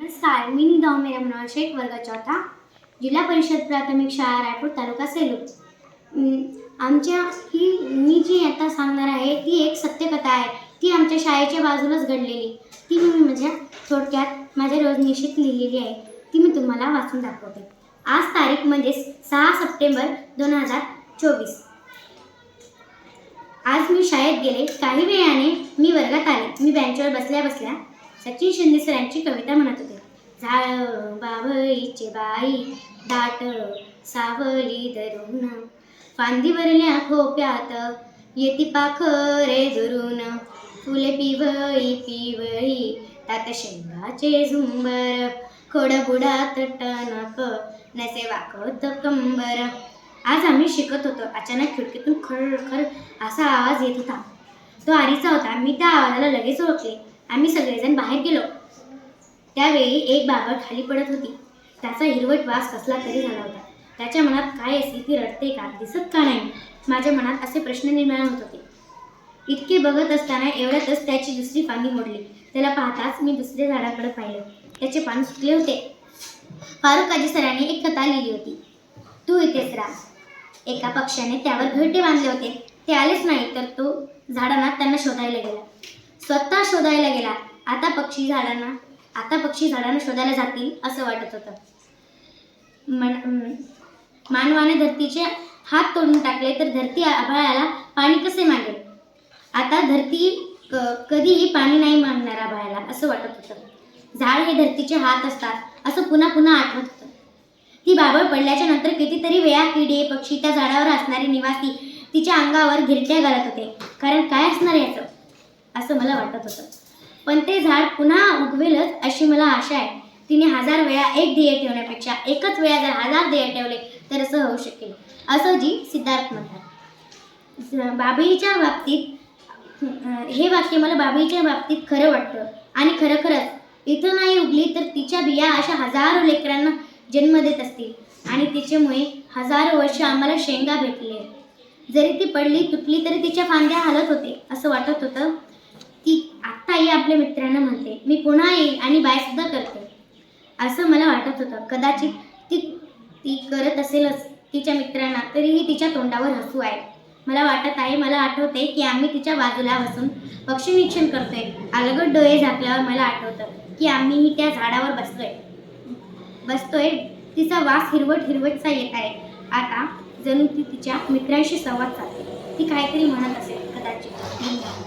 नमस्कार मी निदा मेरा मनोहर शेख वर्ग चौथा जिल्हा परिषद प्राथमिक शाळा रायपूर तालुका सेलू. आमच्या ही मी जी आता सांगणार आहे ती एक सत्यकथा आहे. ती आमच्या शाळेच्या बाजूलाच घडलेली. ती मी माझ्या थोडक्यात माझ्या रोजनिशीत लिहिलेली आहे. ती मी तुम्हाला वाचून दाखवते. आज तारीख म्हणजेच सहा सप्टेंबर दोन हजार चोवीस. आज मी शाळेत गेले. काही वेळाने मी वर्गात आले. मी बेंचवर बसल्या बसल्या सचिन शिंदे सरांची कविता म्हणत होते. झाड बाबळीचे बाई दाटळ सावली धरून. फांदीवरल्या खोप्यात येती पाखरे दुरून फुले पिवळी पिवळी तात शेंगाचे झुंबर. खोडबुडात टणक नसे वाकवत कंबर. आज आम्ही शिकत होतो अचानक खिडकीतून खर खर असा आवाज येत होता. तो आरीचा होता मी त्या आवाजाला लगेच ओळखले. आम्ही सगळेजण बाहेर गेलो. त्यावेळी एक बाबा खाली पडत होती. त्याचा हिरवट वास कसला तरी झाला होता. त्याच्या मनात काय असेल ती रडते का दिसत का नाही माझ्या मनात असे प्रश्न निर्माण होत होते. इतके बघत असताना एवढ्यातच त्याची दुसरी फांदी मोडली. त्याला पाहताच मी दुसऱ्या झाडाकडे पाहिलं. त्याचे पान सुटले होते. फारुख काजी सरांनी एक कथा लिहिली होती. तू इथेच राहा. एका पक्षाने त्यावर घरटे बांधले होते. ते आलेच नाही तर तो झाडांना त्यांना शोधायला गेला. स्वतः शोधायला गेला. आता पक्षी झाडांना आता पक्षी झाडांना शोधायला जातील असं वाटत होतं. मन मानवाने धरतीचे हात तोडून टाकले तर धरती आभाळाला पाणी कसे मागेल? आता धरती क- कधीही पाणी नाही मागणार आभाळाला असं वाटत होतं. झाड हे धरतीचे हात असतात असं पुन्हा पुन्हा आठवत होतं. ती बाबळ पडल्याच्या नंतर कितीतरी वेळा किडे पक्षी त्या झाडावर असणारे निवासी तिच्या अंगावर घिरट्या घालत होते. कारण काय असणार याचं? असं मला वाटत होतं. पण ते झाड पुन्हा उगवेलच अशी मला आशा आहे. तिने हजार वेळा एक ध्येय ठेवण्यापेक्षा एकच वेळा जर हजार ध्येय ठेवले तर असं होऊ शकेल. असं जी सिद्धार्थ म्हणतात. बाबीच्या बाबळीच्या बाबतीत हे वाक्य मला बाबळीच्या बाबतीत खरं वाटतं. आणि खरोखरच इथं नाही उगली तर तिच्या बिया अशा हजारो लेकरांना जन्म देत असतील. आणि तिच्यामुळे हजारो वर्ष आम्हाला शेंगा भेटले. जरी ती पडली तुटली तरी तिच्या फांद्या हालत होते असं वाटत होतं. ती आत्ताही आपल्या मित्रांना म्हणते मी पुन्हा येईल आणि बायसुद्धा करते. असं मला वाटत होतं. कदाचित ती ती करत असेलच तिच्या मित्रांना तरीही तिच्या तोंडावर हसू आहे. मला वाटत आहे मला आठवते की आम्ही तिच्या बाजूला बसून पक्षी निरीक्षण करतोय. अलगट डोळे झाकल्यावर मला आठवतं की आम्हीही त्या झाडावर बसतोय बसतोय तिचा वास हिरवट हिरवटचा येत आहे. आता जणू ती तिच्या मित्रांशी संवाद साधते. ती काहीतरी म्हणत असेल कदाचित. धन्यवाद.